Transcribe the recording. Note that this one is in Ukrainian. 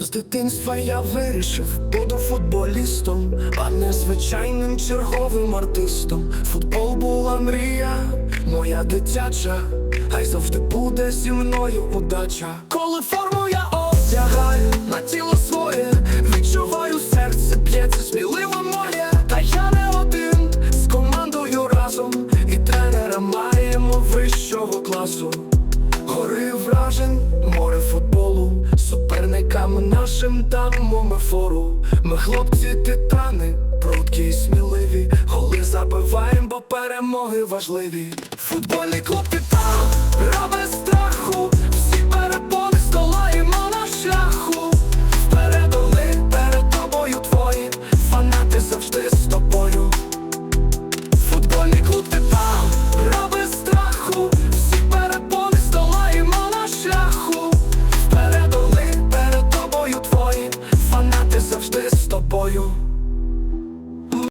З дитинства я вирішив, буду футболістом, а не звичайним черговим артистом. Футбол була мрія, моя дитяча, хай завжди буде зі мною удача. Коли форму я одягаю на тіло своє, відчуваю серце б'ється сміливо моє. Та я не один з командою разом, і тренера маємо вищого класу. Гори футболу, Дякуємо нашим дамам фору. Ми хлопці, титани, прудкі й сміливі. Голи забиваємо, бо перемоги важливі. Футбольний клуб титан